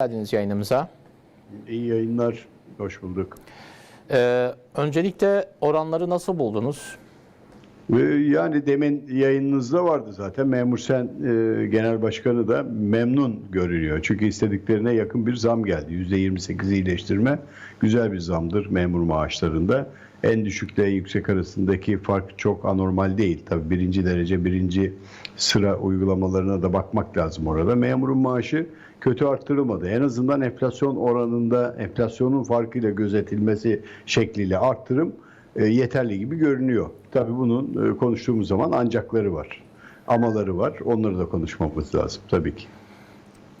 geldiniz yayınımıza. İyi yayınlar. Hoş bulduk. Ee, öncelikle oranları nasıl buldunuz? Ee, Yani demin yayınınızda vardı zaten. Memur Sen e, Genel Başkanı da memnun görünüyor. Çünkü istediklerine yakın bir zam geldi. %28 iyileştirme güzel bir zamdır memur maaşlarında. En düşükle yüksek arasındaki fark çok anormal değil. Tabii birinci derece, birinci sıra uygulamalarına da bakmak lazım orada. Memurun maaşı kötü arttırılmadı. En azından enflasyon oranında enflasyonun farkıyla gözetilmesi şekliyle arttırım e, yeterli gibi görünüyor. Tabii bunun e, konuştuğumuz zaman ancakları var. Amaları var. Onları da konuşmamız lazım tabii ki.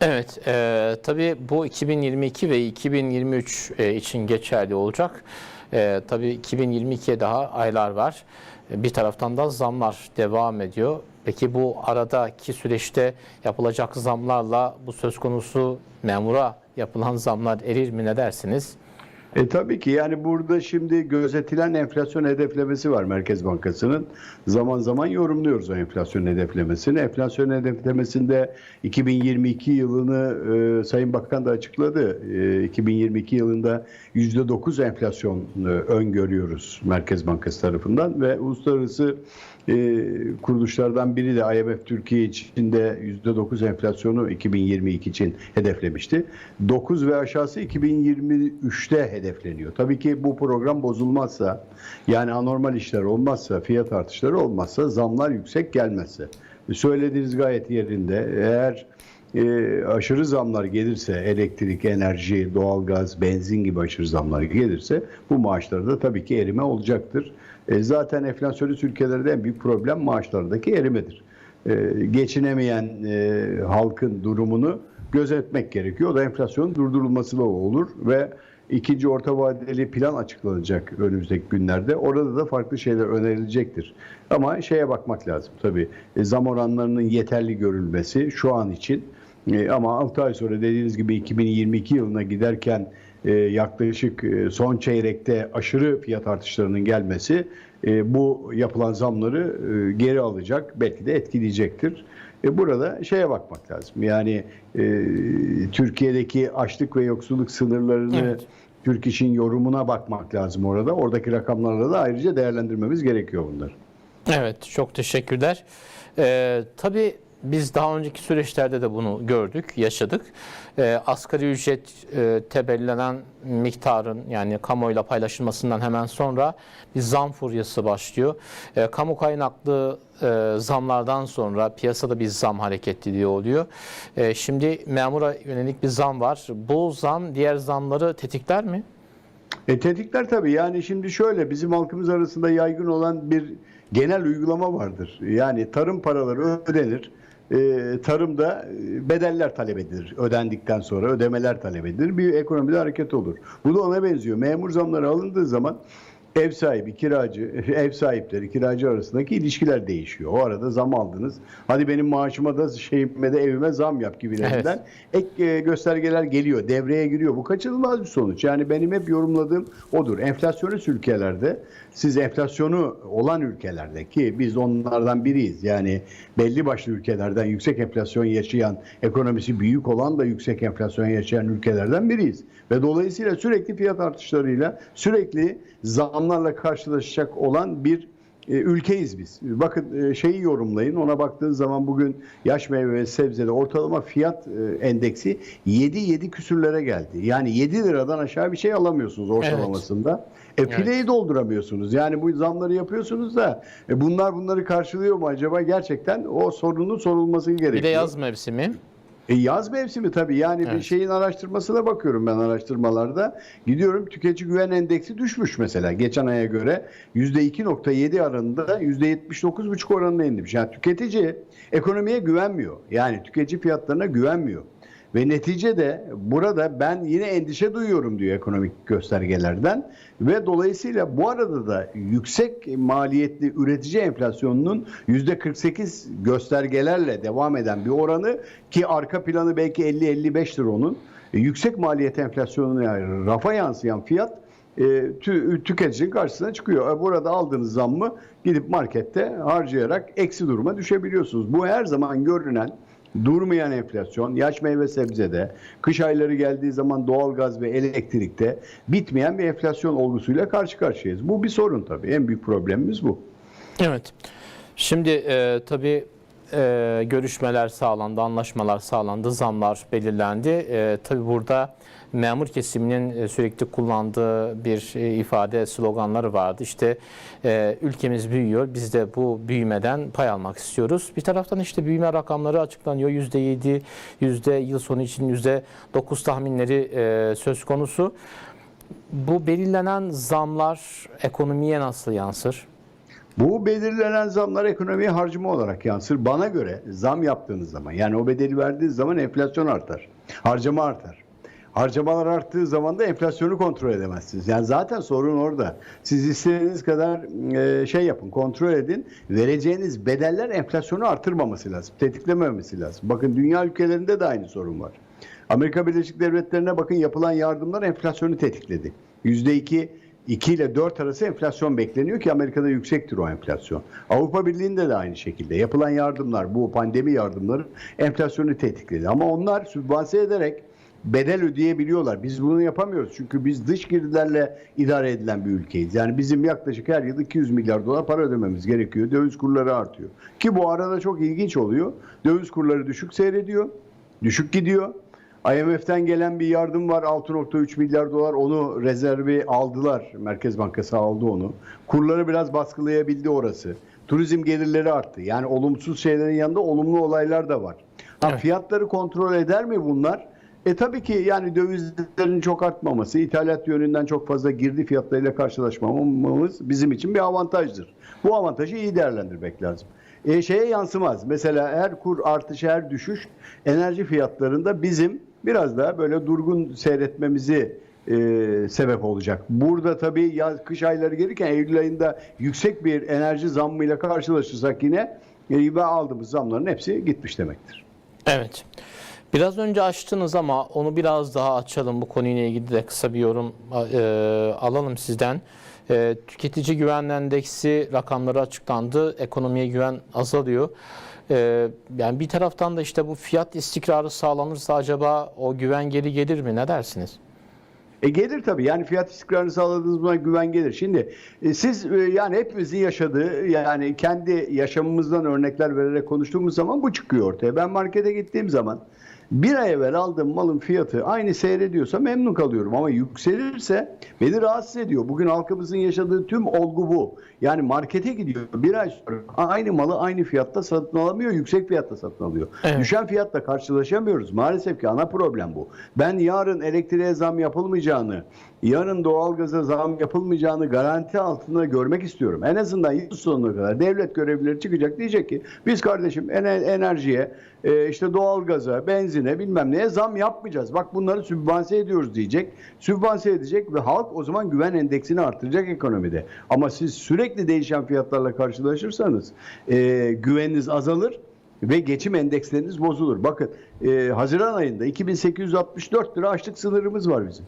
Evet, e, tabii bu 2022 ve 2023 e, için geçerli olacak. E, tabii 2022'ye daha aylar var. E, bir taraftan da zamlar devam ediyor. Peki bu aradaki süreçte yapılacak zamlarla bu söz konusu memura yapılan zamlar erir mi ne dersiniz? E tabii ki yani burada şimdi gözetilen enflasyon hedeflemesi var Merkez Bankası'nın. Zaman zaman yorumluyoruz o enflasyon hedeflemesini. Enflasyon hedeflemesinde 2022 yılını e, Sayın Bakan da açıkladı. E, 2022 yılında %9 enflasyon e, öngörüyoruz Merkez Bankası tarafından ve uluslararası e, kuruluşlardan biri de IMF Türkiye için de %9 enflasyonu 2022 için hedeflemişti. 9 ve aşağısı 2023'te hedefleniyor. Tabii ki bu program bozulmazsa yani anormal işler olmazsa, fiyat artışları olmazsa, zamlar yüksek gelmezse. Söylediğiniz gayet yerinde. Eğer e, aşırı zamlar gelirse elektrik, enerji, doğalgaz, benzin gibi aşırı zamlar gelirse bu maaşlarda tabii ki erime olacaktır. E, zaten enflasyonist ülkelerde en büyük problem maaşlardaki erimedir. E, geçinemeyen e, halkın durumunu gözetmek gerekiyor. O da enflasyonun durdurulmasıyla olur ve ikinci orta vadeli plan açıklanacak önümüzdeki günlerde. Orada da farklı şeyler önerilecektir. Ama şeye bakmak lazım tabii. E, zam oranlarının yeterli görülmesi şu an için e, ama 6 ay sonra dediğiniz gibi 2022 yılına giderken yaklaşık e, son çeyrekte aşırı fiyat artışlarının gelmesi e, bu yapılan zamları e, geri alacak, belki de etkileyecektir. E, burada şeye bakmak lazım. Yani e, Türkiye'deki açlık ve yoksulluk sınırlarını Evet. Türk İş'in yorumuna bakmak lazım orada. Oradaki rakamlarla da ayrıca değerlendirmemiz gerekiyor bunları. Evet, çok teşekkürler. Ee, tabii biz daha önceki süreçlerde de bunu gördük, yaşadık. Ee, asgari ücret e, belirlenen miktarın yani kamuoyuyla paylaşılmasından hemen sonra bir zam furyası başlıyor. Ee, kamu kaynaklı e, zamlardan sonra piyasada bir zam hareketliliği oluyor. Ee, şimdi memura yönelik bir zam var. Bu zam diğer zamları tetikler mi? E, tetikler tabii. Yani şimdi şöyle bizim halkımız arasında yaygın olan bir genel uygulama vardır. Yani tarım paraları ödenir. E, tarımda bedeller talep edilir. Ödendikten sonra ödemeler talep edilir. Bir ekonomide hareket olur. Bu da ona benziyor. Memur zamları alındığı zaman ev sahibi, kiracı, ev sahipleri, kiracı arasındaki ilişkiler değişiyor. O arada zam aldınız. Hadi benim maaşıma da şeyime de evime zam yap gibilerinden ek e, göstergeler geliyor, devreye giriyor. Bu kaçınılmaz bir sonuç. Yani benim hep yorumladığım odur. Enflasyonist ülkelerde siz enflasyonu olan ülkelerde ki biz onlardan biriyiz. Yani belli başlı ülkelerden yüksek enflasyon yaşayan, ekonomisi büyük olan da yüksek enflasyon yaşayan ülkelerden biriyiz. Ve dolayısıyla sürekli fiyat artışlarıyla, sürekli zamlarla karşılaşacak olan bir e, ülkeyiz biz. Bakın e, şeyi yorumlayın. Ona baktığınız zaman bugün yaş meyve ve sebzede ortalama fiyat e, endeksi 7-7 küsürlere geldi. Yani 7 liradan aşağı bir şey alamıyorsunuz ortalamasında. E fileyi dolduramıyorsunuz. Yani bu zamları yapıyorsunuz da e, bunlar bunları karşılıyor mu acaba? Gerçekten o sorunun sorulması gerekiyor. Bir de yaz mevsimi. E yaz mevsimi tabii yani bir Evet. şeyin araştırmasına bakıyorum ben araştırmalarda. Gidiyorum tüketici güven endeksi düşmüş mesela geçen aya göre %2.7 oranında %79.5 oranına inmiş. Yani tüketici ekonomiye güvenmiyor. Yani tüketici fiyatlarına güvenmiyor. Ve neticede burada ben yine endişe duyuyorum diyor ekonomik göstergelerden ve dolayısıyla bu arada da yüksek maliyetli üretici enflasyonunun %48 göstergelerle devam eden bir oranı ki arka planı belki 50-55'tir onun. E, Yüksek maliyet enflasyonuna yani rafa yansıyan fiyat e, tü- tüketicinin karşısına çıkıyor. E, Burada aldığınız zammı gidip markette harcayarak eksi duruma düşebiliyorsunuz. Bu her zaman görünen Durmayan enflasyon, yaş meyve sebzede, kış ayları geldiği zaman doğalgaz ve elektrikte bitmeyen bir enflasyon olgusuyla karşı karşıyayız. Bu bir sorun tabii. En büyük problemimiz bu. Evet. Şimdi e, tabii e, görüşmeler sağlandı, anlaşmalar sağlandı, zamlar belirlendi. E, tabii burada memur kesiminin e, sürekli kullandığı bir e, ifade, sloganları vardı. İşte e, ülkemiz büyüyor, biz de bu büyümeden pay almak istiyoruz. Bir taraftan işte büyüme rakamları açıklanıyor. %7, yüzde yıl sonu için %9 tahminleri e, söz konusu. Bu belirlenen zamlar ekonomiye nasıl yansır? Bu belirlenen zamlar ekonomiye harcama olarak yansır. Bana göre zam yaptığınız zaman yani o bedeli verdiğiniz zaman enflasyon artar. Harcama artar. Harcamalar arttığı zaman da enflasyonu kontrol edemezsiniz. Yani zaten sorun orada. Siz istediğiniz kadar e, şey yapın, kontrol edin. Vereceğiniz bedeller enflasyonu artırmaması lazım. Tetiklememesi lazım. Bakın dünya ülkelerinde de aynı sorun var. Amerika Birleşik Devletleri'ne bakın yapılan yardımlar enflasyonu tetikledi. %2 2 ile 4 arası enflasyon bekleniyor ki Amerika'da yüksektir o enflasyon. Avrupa Birliği'nde de aynı şekilde yapılan yardımlar, bu pandemi yardımları enflasyonu tetikledi. Ama onlar sübvanse ederek bedel ödeyebiliyorlar. Biz bunu yapamıyoruz. Çünkü biz dış girdilerle idare edilen bir ülkeyiz. Yani bizim yaklaşık her yıl 200 milyar dolar para ödememiz gerekiyor. Döviz kurları artıyor. Ki bu arada çok ilginç oluyor. Döviz kurları düşük seyrediyor. Düşük gidiyor. IMF'den gelen bir yardım var 6.3 milyar dolar onu rezervi aldılar. Merkez Bankası aldı onu. Kurları biraz baskılayabildi orası. Turizm gelirleri arttı. Yani olumsuz şeylerin yanında olumlu olaylar da var. Ha, Evet. Fiyatları kontrol eder mi bunlar? E tabii ki yani dövizlerin çok artmaması, ithalat yönünden çok fazla girdi fiyatlarıyla karşılaşmamamız bizim için bir avantajdır. Bu avantajı iyi değerlendirmek lazım. E, şeye yansımaz. Mesela her kur artışı, her düşüş enerji fiyatlarında bizim biraz daha böyle durgun seyretmemizi e, sebep olacak. Burada tabii yaz, kış ayları gelirken Eylül ayında yüksek bir enerji zammıyla karşılaşırsak yine e, ve aldığımız zamların hepsi gitmiş demektir. Evet. Biraz önce açtınız ama onu biraz daha açalım. Bu konuyla ilgili de kısa bir yorum e, alalım sizden. E, tüketici güven endeksi rakamları açıklandı. Ekonomiye güven azalıyor. E, yani bir taraftan da işte bu fiyat istikrarı sağlanırsa acaba o güven geri gelir mi? Ne dersiniz? E gelir tabii. Yani fiyat istikrarını sağladığınız buna güven gelir. Şimdi e, siz e, yani hepimizin yaşadığı yani kendi yaşamımızdan örnekler vererek konuştuğumuz zaman bu çıkıyor ortaya. Ben markete gittiğim zaman bir ay evvel aldığım malın fiyatı aynı seyrediyorsa memnun kalıyorum ama yükselirse beni rahatsız ediyor. Bugün halkımızın yaşadığı tüm olgu bu. Yani markete gidiyor bir ay sonra aynı malı aynı fiyatta satın alamıyor, yüksek fiyatta satın alıyor. Evet. Düşen fiyatla karşılaşamıyoruz. Maalesef ki ana problem bu. Ben yarın elektriğe zam yapılmayacağını, yarın doğalgaza zam yapılmayacağını garanti altında görmek istiyorum. En azından yıl sonuna kadar devlet görevlileri çıkacak diyecek ki biz kardeşim ener- enerjiye, e, işte doğalgaza, benzine bilmem neye zam yapmayacağız. Bak bunları sübvanse ediyoruz diyecek. Sübvanse edecek ve halk o zaman güven endeksini artıracak ekonomide. Ama siz sürekli değişen fiyatlarla karşılaşırsanız e, güveniniz azalır ve geçim endeksleriniz bozulur. Bakın e, Haziran ayında 2864 lira açlık sınırımız var bizim.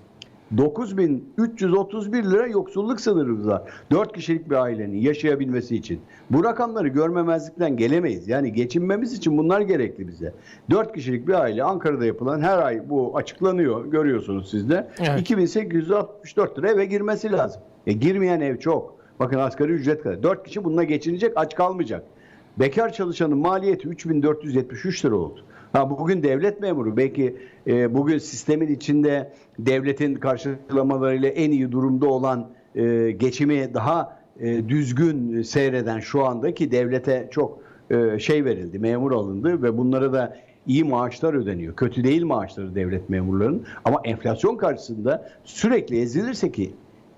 9331 lira yoksulluk sınırımız var. 4 kişilik bir ailenin yaşayabilmesi için. Bu rakamları görmemezlikten gelemeyiz. Yani geçinmemiz için bunlar gerekli bize. 4 kişilik bir aile Ankara'da yapılan her ay bu açıklanıyor. Görüyorsunuz siz de. Evet. 2864 lira eve girmesi lazım. E, girmeyen ev çok. Bakın asgari ücret kadar. 4 kişi bununla geçinecek aç kalmayacak. Bekar çalışanın maliyeti 3473 lira oldu. Ha, bugün devlet memuru belki e, bugün sistemin içinde devletin karşılamalarıyla en iyi durumda olan e, geçimi daha e, düzgün seyreden şu anda ki devlete çok e, şey verildi, memur alındı ve bunlara da iyi maaşlar ödeniyor. Kötü değil maaşları devlet memurlarının ama enflasyon karşısında sürekli ezilirse ki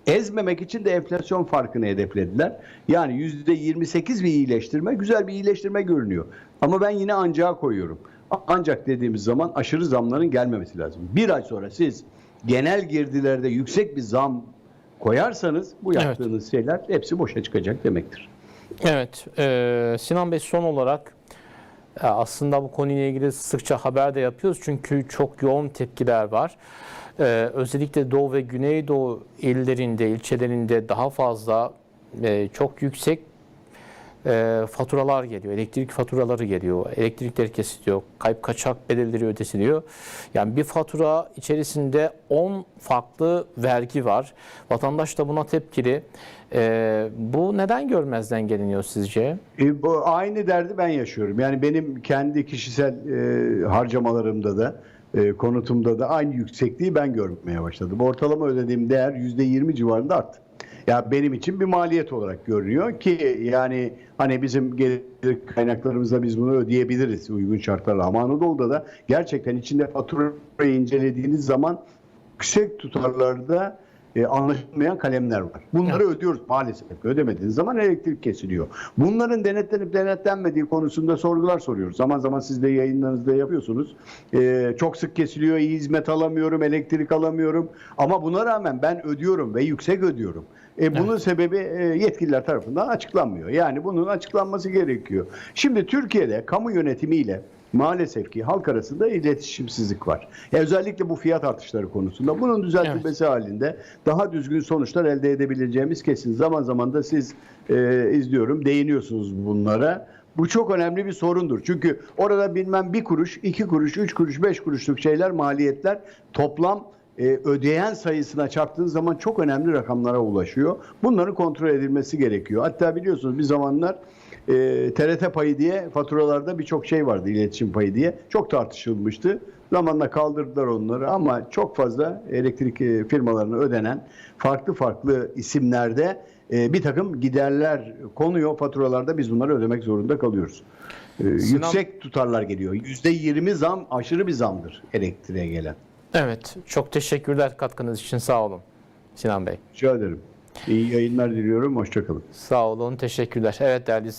Ezmemek için de enflasyon farkını hedeflediler. Yani %28 bir iyileştirme, güzel bir iyileştirme görünüyor. Ama ben yine ancağa koyuyorum. Ancak dediğimiz zaman aşırı zamların gelmemesi lazım. Bir ay sonra siz genel girdilerde yüksek bir zam koyarsanız bu Evet. yaptığınız şeyler hepsi boşa çıkacak demektir. Evet, e, Sinan Bey son olarak e, aslında bu konuyla ilgili sıkça haber de yapıyoruz çünkü çok yoğun tepkiler var. E, özellikle Doğu ve Güneydoğu illerinde, ilçelerinde daha fazla e, çok yüksek e, faturalar geliyor. Elektrik faturaları geliyor. Elektrikler kesiliyor. Kayıp kaçak bedelleri ödesiliyor. Yani bir fatura içerisinde 10 farklı vergi var. Vatandaş da buna tepkili. E, bu neden görmezden geliniyor sizce? E, bu aynı derdi ben yaşıyorum. Yani benim kendi kişisel e, harcamalarımda da e, konutumda da aynı yüksekliği ben görmeye başladım. Ortalama ödediğim değer %20 civarında arttı. Ya benim için bir maliyet olarak görünüyor ki yani hani bizim gelir kaynaklarımızla biz bunu ödeyebiliriz uygun şartlarla. Ama Anadolu'da da gerçekten içinde faturayı incelediğiniz zaman yüksek tutarlarda e, anlaşılmayan kalemler var. Bunları ödüyoruz maalesef. Ödemediğiniz zaman elektrik kesiliyor. Bunların denetlenip denetlenmediği konusunda sorgular soruyoruz. Zaman zaman siz de yayınlarınızda yapıyorsunuz. E, çok sık kesiliyor, iyi hizmet alamıyorum, elektrik alamıyorum. Ama buna rağmen ben ödüyorum ve yüksek ödüyorum. E, bunun sebebi e, yetkililer tarafından açıklanmıyor. Yani bunun açıklanması gerekiyor. Şimdi Türkiye'de kamu yönetimiyle maalesef ki halk arasında iletişimsizlik var. Ya özellikle bu fiyat artışları konusunda bunun düzeltilmesi halinde daha düzgün sonuçlar elde edebileceğimiz kesin. Zaman zaman da siz e, izliyorum değiniyorsunuz bunlara. Bu çok önemli bir sorundur. Çünkü orada bilmem bir kuruş, iki kuruş, üç kuruş, beş kuruşluk şeyler, maliyetler toplam e, ödeyen sayısına çarptığınız zaman çok önemli rakamlara ulaşıyor. Bunların kontrol edilmesi gerekiyor. Hatta biliyorsunuz bir zamanlar e, TRT payı diye faturalarda birçok şey vardı iletişim payı diye. Çok tartışılmıştı. Zamanla kaldırdılar onları ama çok fazla elektrik e, firmalarına ödenen farklı farklı isimlerde e, bir takım giderler konuyor faturalarda biz bunları ödemek zorunda kalıyoruz. E, yüksek tutarlar geliyor. %20 zam aşırı bir zamdır elektriğe gelen. Evet, çok teşekkürler katkınız için. Sağ olun Sinan Bey. Rica ederim. İyi yayınlar diliyorum. Hoşçakalın. Sağ olun, teşekkürler. Evet değerli